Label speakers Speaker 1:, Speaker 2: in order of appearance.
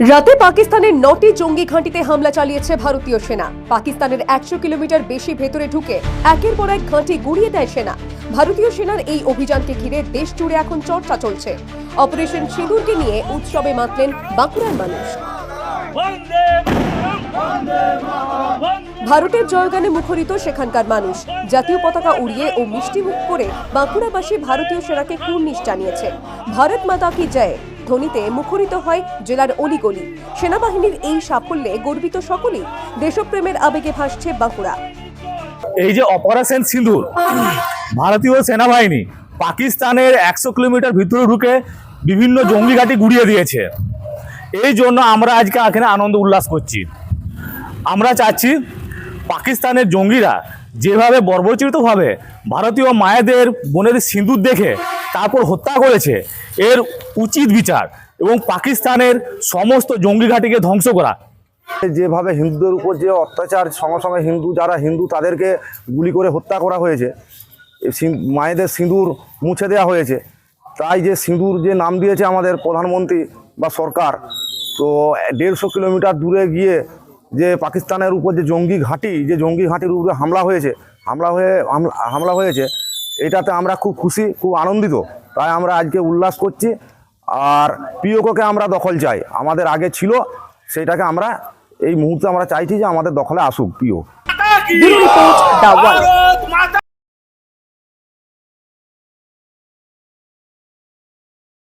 Speaker 1: রাতে পাকিস্তানের নটি জঙ্গি ঘাঁটিতে হামলা চালিয়েছে ভারতীয় সেনা। পাকিস্তানের একশো কিলোমিটার বেশি ভেতরে ঢুকে একের পর এক ঘাঁটি গুড়িয়ে দেয় সেনা। ভারতীয় সেনার এই অভিযানকে ঘিরে দেশ জুড়ে এখন চর্চা চলছে। অপারেশন সিঁদুরকে নিয়ে উৎসবে মাতলেন বাঁকুড়ার মানুষ। ভারতের জয়গানে মুখরিত সেখানকার মানুষ। জাতীয় পতাকা উড়িয়ে ও মিষ্টিমুখ করে বাঁকুড়াবাসী ভারতীয় সেনাকে কুর্নিশ জানিয়েছে। ভারত মাতা কি জয়? ধ্বনিতে মুখরিত হয় জেলার অলিগলি। সেনাবাহিনীর এই সাফল্যে গর্বিত সকলেই দেশপ্রেমের আবেগে ভাসছে বাঁকুড়া।
Speaker 2: এই যে অপারেশন সিঁদুর, ভারতীয় সেনাবাহিনী পাকিস্তানের একশো কিলোমিটার ভিতরে ঢুকে বিভিন্ন জঙ্গি ঘাঁটি গুড়িয়ে দিয়েছে। এই জন্য আমরা আজকে এখানে আনন্দ উল্লাস করছি। আমরা চাচ্ছি পাকিস্তানের জঙ্গিরা যেভাবে বর্বরচিতভাবে ভারতীয় মায়েদের বোনের সিঁদুর দেখে তারপর হত্যা করেছে। এর উচিত বিচার এবং পাকিস্তানের সমস্ত জঙ্গি ঘাঁটিকে ধ্বংস করা।
Speaker 3: যেভাবে হিন্দুদের উপর যে অত্যাচার, সঙ্গে সঙ্গে হিন্দু, যারা হিন্দু, তাদেরকে গুলি করে হত্যা করা হয়েছে। মায়েদের সিঁদুর মুছে দেওয়া হয়েছে। তাই যে সিঁদুর যে নাম দিয়েছে আমাদের প্রধানমন্ত্রী বা সরকার, তো দেড়শো কিলোমিটার দূরে গিয়ে যে পাকিস্তানের উপর যে জঙ্গি ঘাঁটি যে জঙ্গি ঘাঁটির উপরে হামলা হয়েছে, হামলা হয়ে হামলা- হয়েছে এটাতে আমরা খুব খুশি খুব আনন্দিত। তাই আমরা আজকে উল্লাস করছি। আর পিওকোকে আমরা দখল চাই। আমাদের আগে ছিল সেটাকে আমরা এই মুহূর্তে আমরা চাইছি যে আমাদের দখলে আসুক পিও।